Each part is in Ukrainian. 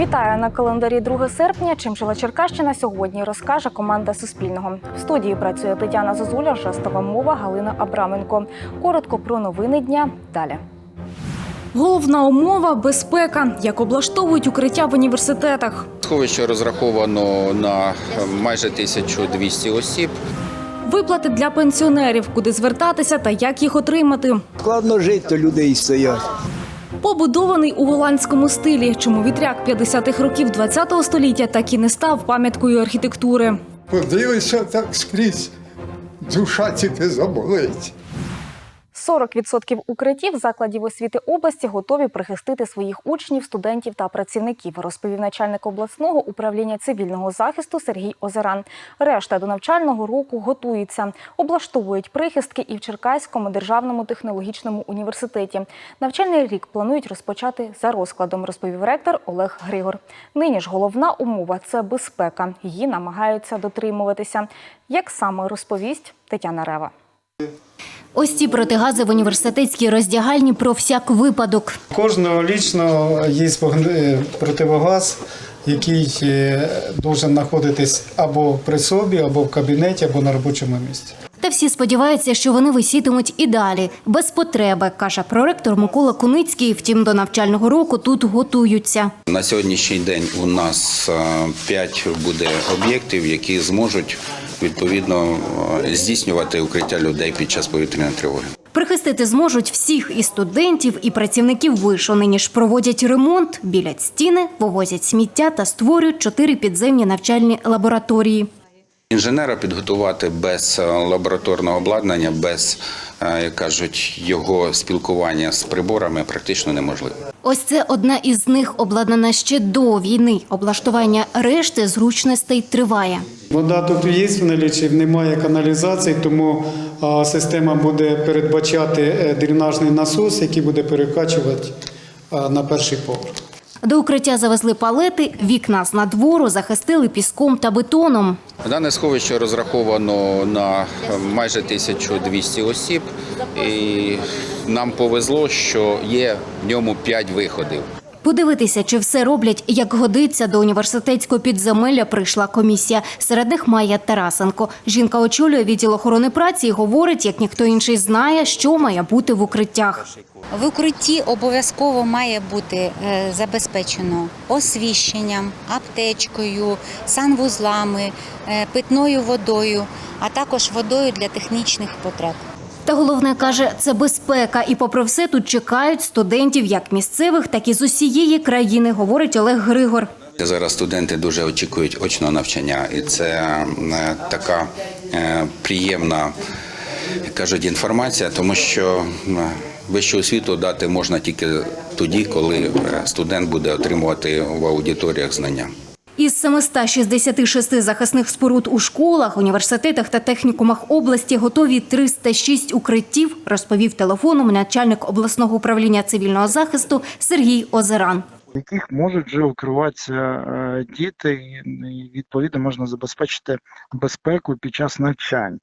Вітаю на календарі 2 серпня. Чим жила Черкащина сьогодні, розкаже команда Суспільного. В студії працює Тетяна Зозуля, жестова мова Галина Абраменко. Коротко про новини дня. Далі. Головна умова безпека, як облаштовують укриття в університетах. Сховище розраховано на е, майже 1200 осіб. Виплати для пенсіонерів, куди звертатися та як їх отримати. Складно жити, то люди і стоять. Побудований у голландському стилі, чому вітряк 50-х років ХХ століття так і не став пам'яткою архітектури. Подивися так скрізь, душа тільки заболить. 40% укриттів закладів освіти області готові прихистити своїх учнів, студентів та працівників, розповів начальник обласного управління цивільного захисту Сергій Озеран. Решта до навчального року готується. Облаштовують прихистки і в Черкаському державному технологічному університеті. Навчальний рік планують розпочати за розкладом, розповів ректор Олег Григор. Нині ж головна умова це безпека. Її намагаються дотримуватися. Як саме розповість Тетяна Рева. Ось ці протигази в університетській роздягальні про всяк випадок. Кожного лічно є противогаз, який е, должен знаходитись або при собі, або в кабінеті, або на робочому місці. Та всі сподіваються, що вони висітимуть і далі, без потреби, каже проректор Микола Куницький. Втім, до навчального року тут готуються. На сьогоднішній день у нас 5 буде об'єктів, які зможуть відповідно е, здійснювати укриття людей під час повітряної тривоги. Прихистити зможуть всіх і студентів, і працівників вишу. Нині ж проводять ремонт, білять стіни, вивозять сміття та створюють чотири підземні навчальні лабораторії. Інженера підготувати без е, лабораторного обладнання, без, е, як кажуть, його спілкування з приборами практично неможливо. Ось це одна із них обладнана ще до війни. Облаштування решти зручностей триває. Вода тут є в налічі, немає каналізації, тому система буде передбачати е, дренажний насос, який буде перекачувати на перший поверх. До укриття завезли палети, вікна з надвору захистили піском та бетоном. Дане сховище розраховано на е, майже 1200 осіб, і нам повезло, що є в ньому 5 виходів. Подивитися, чи все роблять як годиться до університетського підземелля. Прийшла комісія. Серед них Майя Тарасенко. Жінка очолює відділ охорони праці і говорить, як ніхто інший знає, що має бути в укриттях. В укритті обов'язково має бути е, забезпечено освіщенням, аптечкою, санвузлами, е, питною водою, а також водою для технічних потреб. Та головне каже, це безпека. І попри все тут чекають студентів як місцевих, так і з усієї країни, говорить Олег Григор. Зараз студенти дуже очікують очного навчання, і це е, така е, приємна, кажуть, інформація, тому що е, вищу освіту дати можна тільки тоді, коли студент буде отримувати в аудиторіях знання. Із 766 захисних споруд у школах, університетах та технікумах області готові 306 укриттів, розповів телефоном начальник обласного управління цивільного захисту Сергій Озеран. в яких можуть вже укриватися е, діти, і відповідно можна забезпечити безпеку під час навчань. Е,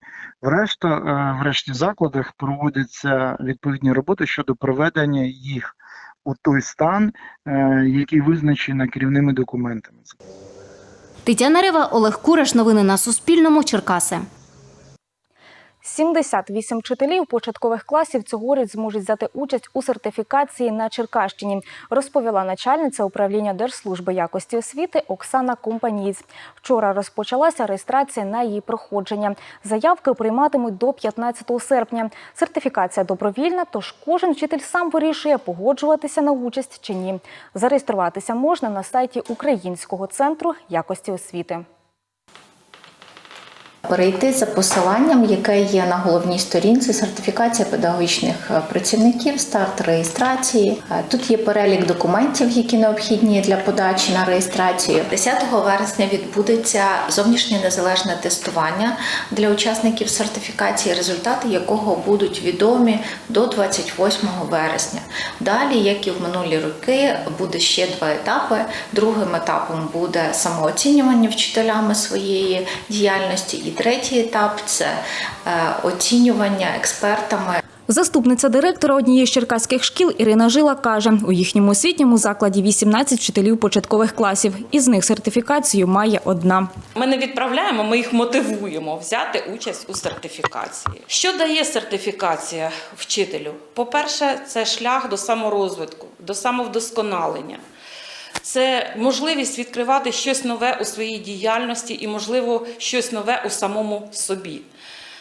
в решті закладах проводяться відповідні роботи щодо проведення їх у той стан, е, який визначений керівними документами. Тетяна Рева, Олег Кураш. Новини на Суспільному. Черкаси. 78 вчителів початкових класів цьогоріч зможуть взяти участь у сертифікації на Черкащині, розповіла начальниця управління Держслужби якості освіти Оксана Компанієць. Вчора розпочалася реєстрація на її проходження. Заявки прийматимуть до 15 серпня. Сертифікація добровільна, тож кожен вчитель сам вирішує, погоджуватися на участь чи ні. Зареєструватися можна на сайті Українського центру якості освіти. Перейти за посиланням, яке є на головній сторінці сертифікація педагогічних е, працівників, старт реєстрації. Е, Тут є перелік документів, які необхідні для подачі на реєстрацію. 10 вересня відбудеться зовнішнє незалежне тестування для учасників сертифікації, результати якого будуть відомі до 28 вересня. Далі, як і в минулі роки, буде ще два етапи. Другим етапом буде самооцінювання вчителями своєї діяльності, і третій етап це е, оцінювання експертами Заступниця директора однієї з черкаських шкіл Ірина Жила каже, у їхньому освітньому закладі 18 вчителів початкових класів. Із них сертифікацію має одна. Ми не відправляємо, ми їх мотивуємо взяти участь у сертифікації. Що дає сертифікація вчителю? По-перше, це шлях до саморозвитку, до самовдосконалення. Це можливість відкривати щось нове у своїй діяльності і, можливо, щось нове у самому собі.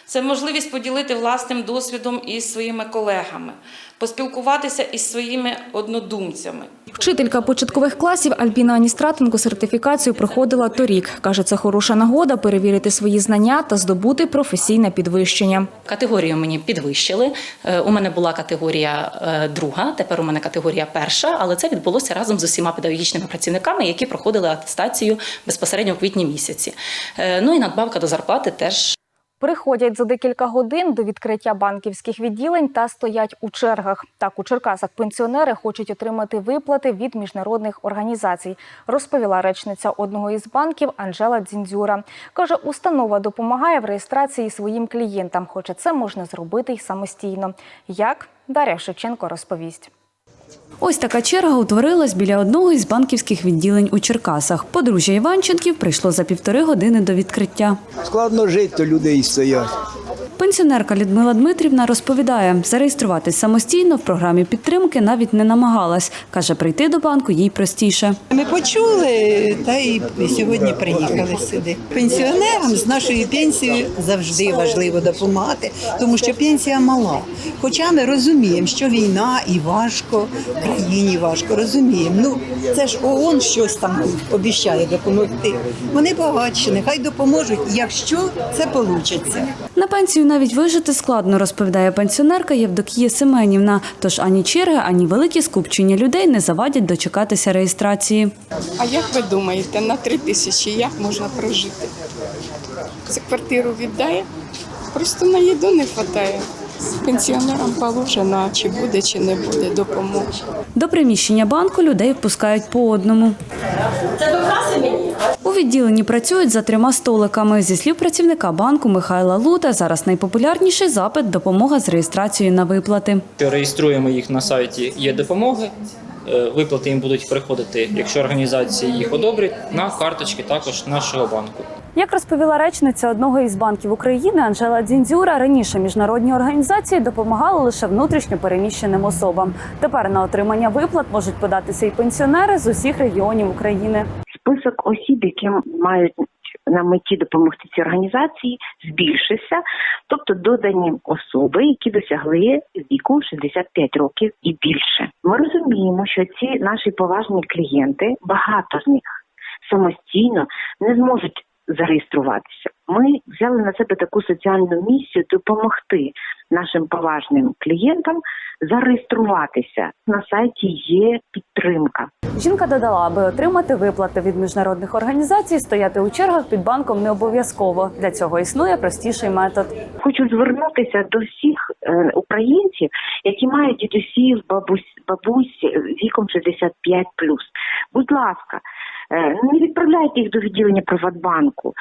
Це можливість поділити власним досвідом із своїми колегами, поспілкуватися із своїми однодумцями. Вчителька початкових класів Альбіна Аністратенко сертифікацію проходила торік. Каже, це хороша нагода перевірити свої знання та здобути професійне підвищення. Категорію мені підвищили. Е, У мене була категорія е, друга, тепер у мене категорія перша, але це відбулося разом з усіма педагогічними працівниками, які проходили атестацію безпосередньо у квітні місяці. Е, Ну і надбавка до зарплати теж Приходять за декілька годин до відкриття банківських відділень та стоять у чергах. Так, у Черкасах пенсіонери хочуть отримати виплати від міжнародних організацій, розповіла речниця одного із банків Анжела Дзіндзюра. Каже, установа допомагає в реєстрації своїм клієнтам, хоча це можна зробити й самостійно. Як Дар'я Шевченко розповість. Ось така черга утворилась біля одного із банківських відділень у Черкасах. Подружжя Іванченків прийшло за півтори години до відкриття. Складно жити, то людей стоять. Пенсіонерка Людмила Дмитрівна розповідає, зареєструватись самостійно в програмі підтримки навіть не намагалась. Каже, прийти до банку їй простіше. Ми почули, та й сьогодні приїхали сюди. Пенсіонерам з нашої пенсії завжди важливо допомагати, тому що пенсія мала. Хоча ми розуміємо, що війна і важко, країні важко, розуміємо. Ну це ж ООН щось там обіцяє допомогти. Вони багатші, нехай допоможуть, якщо це вийде. На пенсію навіть вижити складно, розповідає пенсіонерка Євдокія Семенівна. Тож ані черги, ані великі скупчення людей не завадять дочекатися реєстрації. А як ви думаєте, на три тисячі як можна прожити? За квартиру віддає? Просто на їду не вистачає. Пенсіонерам положено, чи буде, чи не буде допомога. До приміщення банку людей впускають по одному. У відділенні працюють за трьома столиками. Зі слів працівника банку Михайла Лута, зараз найпопулярніший запит допомога з реєстрацією на виплати. Реєструємо їх на сайті є допомоги. Е, Виплати їм будуть приходити, якщо організації їх одобрять, на карточки також нашого банку. Як розповіла речниця одного із банків України Анжела Дзіндзюра, раніше міжнародні організації допомагали лише внутрішньо переміщеним особам. Тепер на отримання виплат можуть податися і пенсіонери з усіх регіонів України. список осіб, які мають на меті допомогти цій організації, збільшився, тобто додані особи, які досягли віку 65 років і більше. Ми розуміємо, що ці наші поважні клієнти, багато з них самостійно не зможуть зареєструватися. Ми взяли на себе таку соціальну місію допомогти нашим поважним клієнтам зареєструватися. На сайті є підтримка. Жінка додала, аби отримати виплати від міжнародних організацій, стояти у чергах під банком не обов'язково. Для цього існує простіший метод. Хочу звернутися до всіх е, українців, які мають дідусів, бабусь, бабусь віком 65 Будь ласка, не відправляйте їх до відділення Приватбанку.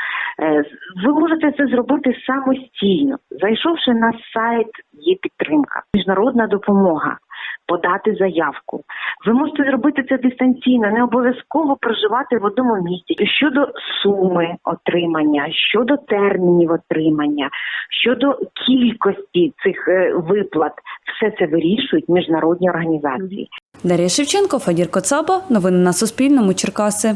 Е, Ви можете це зробити самостійно, зайшовши на сайт є підтримка, міжнародна допомога. Подати заявку. Ви можете зробити це дистанційно, не обов'язково проживати в одному місці. Щодо суми отримання, щодо термінів отримання, щодо кількості цих е, виплат, все це вирішують міжнародні організації. Дар'я Шевченко, Фадір Коцаба. Новини на Суспільному. Черкаси.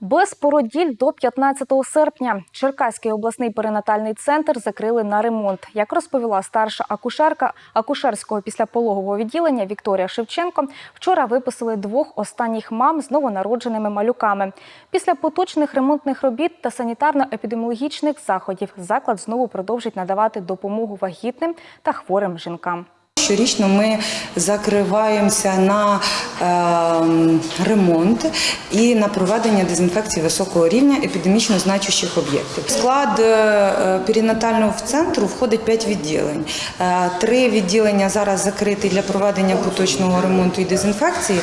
Без породіль до 15 серпня Черкаський обласний перинатальний центр закрили на ремонт. Як розповіла старша акушерка акушерського післяпологового відділення Вікторія Шевченко, вчора виписали двох останніх мам з новонародженими малюками. Після поточних ремонтних робіт та санітарно-епідеміологічних заходів заклад знову продовжить надавати допомогу вагітним та хворим жінкам. Щорічно ми закриваємося на е, ремонт і на проведення дезінфекції високого рівня епідемічно значущих об'єктів. Склад е, перинатального центру входить 5 відділень. Е, Три відділення зараз закриті для проведення поточного ремонту і дезінфекції,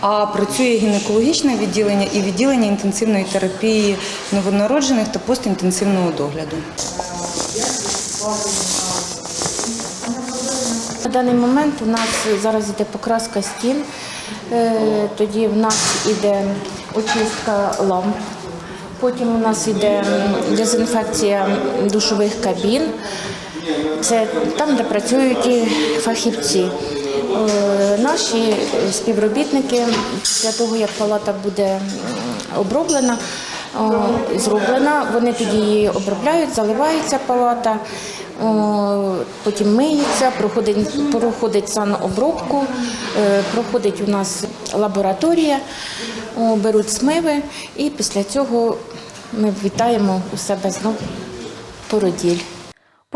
а працює гінекологічне відділення і відділення інтенсивної терапії новонароджених та постінтенсивного догляду. На даний момент у нас зараз йде покраска стін, е, тоді в нас іде очистка ламп, потім у нас іде дезінфекція душових кабін. Це там, де працюють фахівці. Е, Наші співробітники після того, як палата буде оброблена, зроблена, вони тоді її обробляють, заливається палата, потім миється, проходить, проходить санобробку, е, проходить у нас лабораторія, беруть смиви і після цього ми вітаємо у себе знову породіль.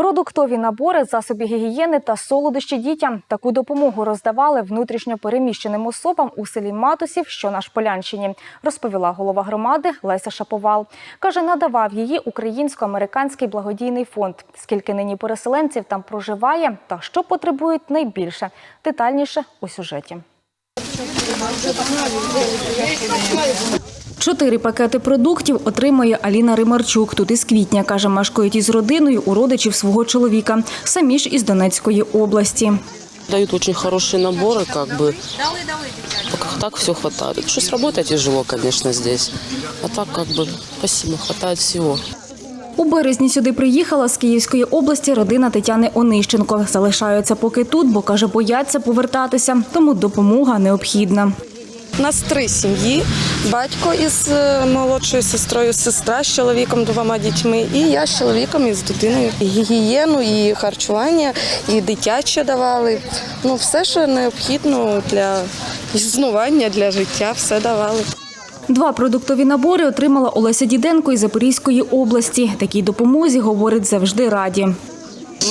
Продуктові набори, засоби гігієни та солодощі дітям. Таку допомогу роздавали внутрішньо переміщеним особам у селі Матусів, що на Шполянщині, розповіла голова громади Леся Шаповал. Каже, надавав її українсько-американський благодійний фонд. Скільки нині переселенців там проживає та що потребують найбільше. Детальніше у сюжеті. Чотири пакети продуктів отримує Аліна Римарчук. Тут із квітня, каже, мешкають із родиною у родичів свого чоловіка. Самі ж із Донецької області. Дают очень хорошие наборы, как бы. Пока так все хватает. Что с работой тяжело, конечно, здесь. А так, как бы, спасибо, хватает всего. У березні сюди приїхала з Київської області родина Тетяни Онищенко. Залишаються поки тут, бо каже, бояться повертатися, тому допомога необхідна. У нас три сім'ї: батько із е, молодшою сестрою, сестра з чоловіком, двома дітьми, і я з чоловіком і з дитиною. І Гігієну, і харчування, і дитяче давали. Ну, все, що необхідно для існування, для життя, все давали. Два продуктові набори отримала Олеся Діденко із Запорізької області. Такій допомозі, говорить, завжди раді.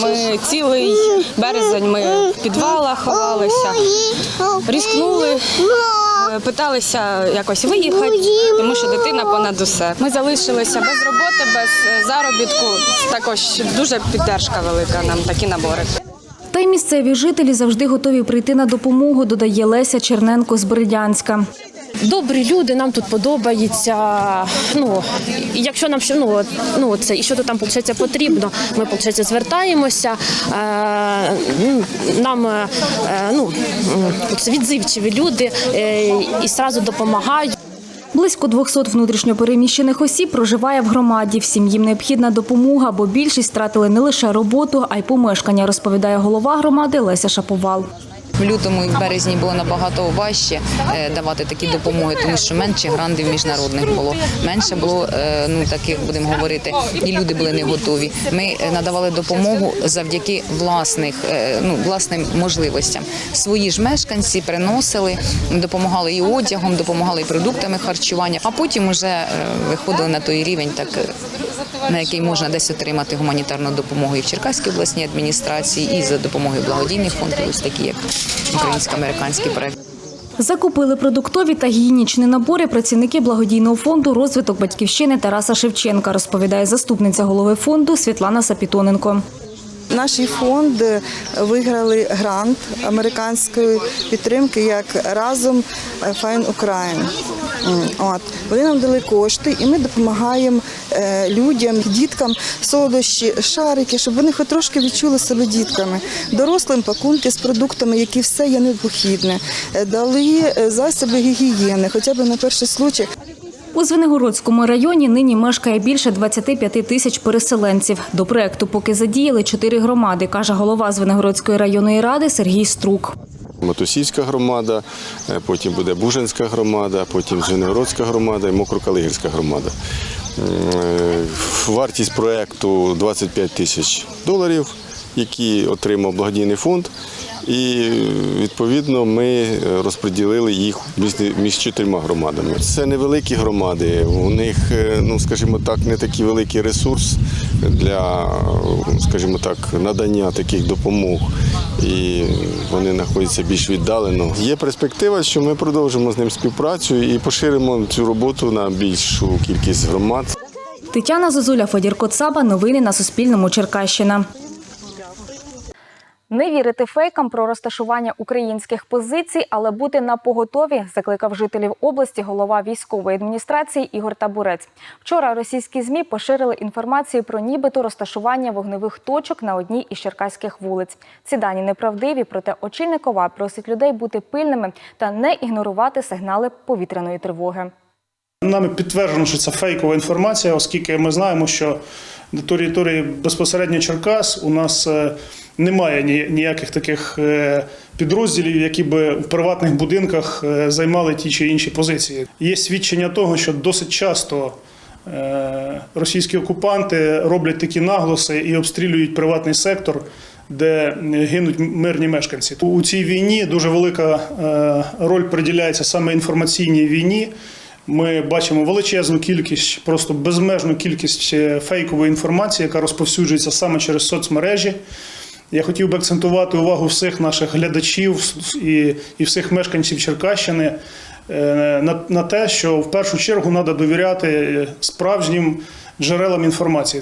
Ми цілий березень ми в підвалах ховалися, різкнули, питалися якось виїхати, тому що дитина понад усе. Ми залишилися без роботи, без е, заробітку. Також дуже піддержка велика нам такі набори. Та й місцеві жителі завжди готові прийти на допомогу, додає Леся Черненко з Бердянська. Добрі люди, нам тут подобається. Ну якщо нам ну, ну це і що то там виходить, потрібно, ми виходить, звертаємося. Е, нам е, ну відзивчиві люди е, і одразу допомагають. Близько 200 внутрішньопереміщених осіб проживає в громаді. Всім їм необхідна допомога, бо більшість втратили не лише роботу, а й помешкання, розповідає голова громади Леся Шаповал. В лютому і в березні було набагато важче е, давати такі допомоги, тому що менше грандів міжнародних було. Менше було е, ну таких, будемо говорити, і люди були не готові. Ми е, надавали допомогу завдяки власних ну власним можливостям. Свої ж мешканці приносили, допомагали і одягом, допомагали і продуктами харчування, а потім вже виходили на той рівень, так на який можна десь отримати гуманітарну допомогу і в Черкаській обласній адміністрації, і за допомогою благодійних фондів, ось такі як українсько-американський проект. Закупили продуктові та гігієнічні набори працівники благодійного фонду розвиток батьківщини Тараса Шевченка, розповідає заступниця голови фонду Світлана Сапітоненко. Наш фонд виграли грант американської підтримки як разом Fine Ukraine. От вони нам дали кошти, і ми допомагаємо е, людям, діткам солодощі, шарики, щоб вони хоч трошки відчули себе дітками. Дорослим пакунки з продуктами, які все є необхідне. Е, Дали е, засоби гігієни, хоча б на перший случай. У Звенигородському районі нині мешкає більше 25 тисяч переселенців. До проекту поки задіяли чотири громади, каже голова Звенигородської районної ради Сергій Струк. Матусівська громада, е, потім буде Бужанська громада, потім Звенигородська громада і Мокрокалигірська громада. Е, Вартість проєкту 25 тисяч доларів, які отримав благодійний фонд. І відповідно ми розподілили їх між чотирма громадами. Це невеликі громади. У них, е, ну скажімо так, не такий великий ресурс для, скажімо так, надання таких допомог. І вони знаходяться більш віддалено. Є перспектива, що ми продовжимо з ним співпрацю і поширимо цю роботу на більшу кількість громад. Тетяна Зозуля, Федір Коцаба. Новини на Суспільному. Черкащина. Не вірити фейкам про розташування українських позицій, але бути на поготові, закликав жителів області голова військової адміністрації Ігор Табурець. Вчора російські змі поширили інформацію про нібито розташування вогневих точок на одній із черкаських вулиць. Ці дані неправдиві, проте очільник ОВА просить людей бути пильними та не ігнорувати сигнали повітряної тривоги. Нами підтверджено, що це фейкова інформація, оскільки ми знаємо, що на території безпосередньо Черкас у нас е, немає ніяких таких е, підрозділів, які би в приватних будинках е, займали ті чи інші позиції. Є свідчення того, що досить часто е, російські окупанти роблять такі наголоси і обстрілюють приватний сектор. Де гинуть мирні мешканці, у цій війні дуже велика роль приділяється саме інформаційній війні. Ми бачимо величезну кількість, просто безмежну кількість фейкової інформації, яка розповсюджується саме через соцмережі. Я хотів би акцентувати увагу всіх наших глядачів і, і всіх мешканців Черкащини е, на, на те, що в першу чергу треба довіряти справжнім джерелам інформації.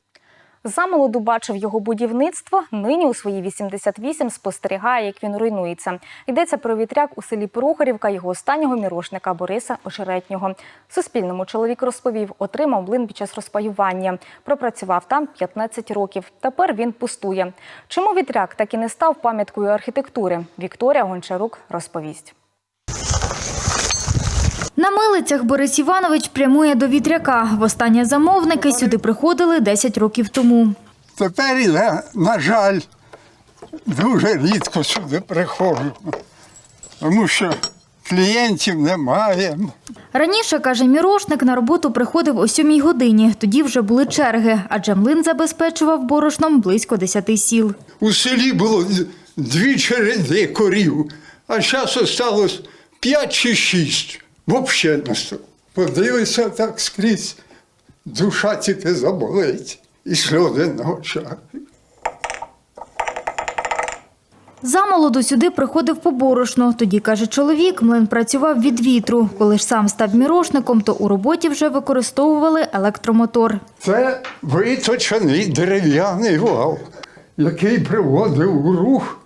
Замолоду бачив його будівництво. Нині у свої 88 спостерігає, як він руйнується. Йдеться про вітряк у селі Прохорівка його останнього мірошника Бориса Ошеретнього. Суспільному чоловік розповів, отримав млин під час розпаювання. Пропрацював там 15 років. Тепер він пустує. Чому вітряк так і не став пам'яткою архітектури? Вікторія Гончарук розповість. На милицях Борис Іванович прямує до вітряка. Востаннє замовники сюди приходили 10 років тому. Тепер я, на жаль, дуже рідко сюди приходжу, тому що клієнтів немає. Раніше, каже мірошник, на роботу приходив о 7 годині. Тоді вже були черги, адже млин забезпечував борошном близько 10 сіл. У селі було дві череди корів, а зараз осталось п'ять чи шість. Взагалі не стало. Подивися так скрізь, душа тільки заболить і сльози на очах. Замолоду сюди приходив по борошно. Тоді, каже чоловік, млин працював від вітру. Коли ж сам став мірошником, то у роботі вже використовували електромотор. Це виточений дерев'яний вал, який приводив у рух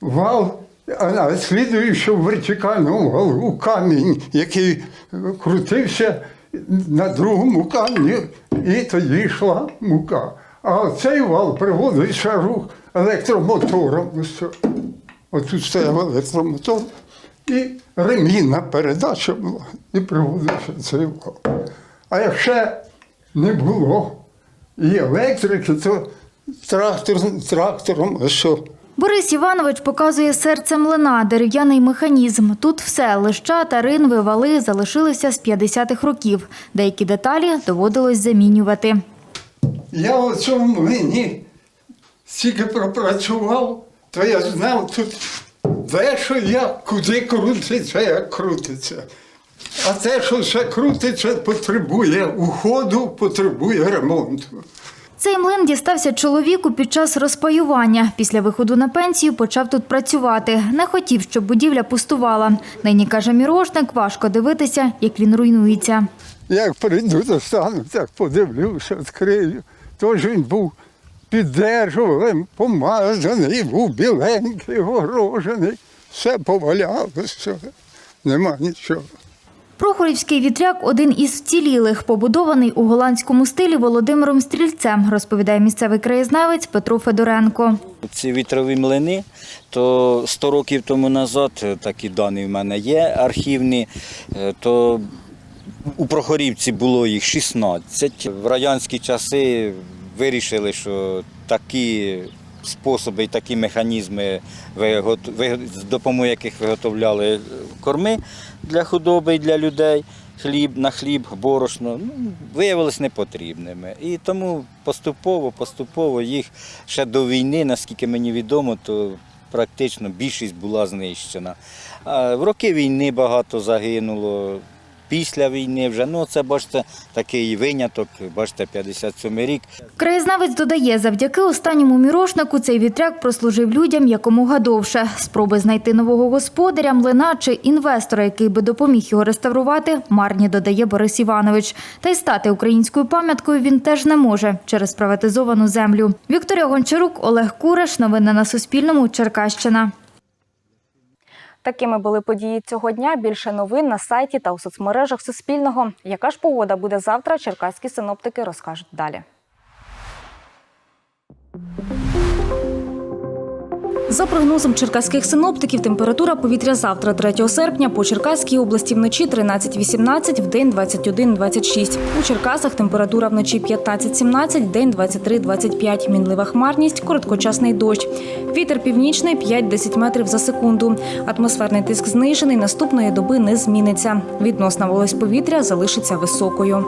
вал, а на слідуючому вертикальному валу камінь, який крутився на другому камні, і тоді йшла мука. А цей вал приводився рух електромотором. Отут стояв електромотор і ремінна передача була, і приводився цей вал. А якщо не було і електрики, то трактор, трактором, що? Борис Іванович показує серце млина, дерев'яний механізм. Тут все лища, таринви, вали залишилися з 50-х років. Деякі деталі доводилось замінювати. Я у цьому млині стільки пропрацював, то я знав тут де що як, куди крутиться, як крутиться. А те, що все крутиться, потребує уходу, потребує ремонту. Цей млин дістався чоловіку під час розпаювання. Після виходу на пенсію почав тут працювати. Не хотів, щоб будівля пустувала. Нині, каже мірошник, важко дивитися, як він руйнується. Як прийду до стану, так подивлюся, відкрию. Тож він був піддержуваним, помазаний, був біленький, огорожений. Все повалялося, нема нічого. Прохорівський вітряк один із вцілілих, побудований у голландському стилі Володимиром Стрільцем, розповідає місцевий краєзнавець Петро Федоренко. Ці вітрові млини, то 100 років тому назад, е, такі дані в мене є архівні, е, то у Прохорівці було їх 16. В радянські часи вирішили, що такі способи і такі механізми, з допомогою яких виготовляли корми для худоби і для людей, хліб на хліб, борошно, ну, виявилися непотрібними. І тому поступово, поступово їх ще до війни, наскільки мені відомо, то практично більшість була знищена. В роки війни багато загинуло. Після війни вже. Ну, це бачите, такий виняток, бачите, 57 рік. Краєзнавець додає, завдяки останньому мірошнику цей вітряк прослужив людям якомога довше. Спроби знайти нового господаря, млина чи інвестора, який би допоміг його реставрувати, марні додає Борис Іванович. Та й стати українською пам'яткою він теж не може через приватизовану землю. Вікторія Гончарук, Олег Кураш. Новини на Суспільному. Черкащина. Такими були події цього дня. Більше новин на сайті та у соцмережах Суспільного. Яка ж погода буде завтра? Черкаські синоптики розкажуть далі. За прогнозом черкаських синоптиків, температура повітря завтра, 3 серпня, по Черкаській області вночі 13-18, вдень 21-26. У Черкасах температура вночі 15-17, день 23-25. Мінлива хмарність, короткочасний дощ. Вітер північний 5-10 метрів за секунду. Атмосферний тиск знижений, наступної доби не зміниться. Відносна вологість повітря залишиться високою.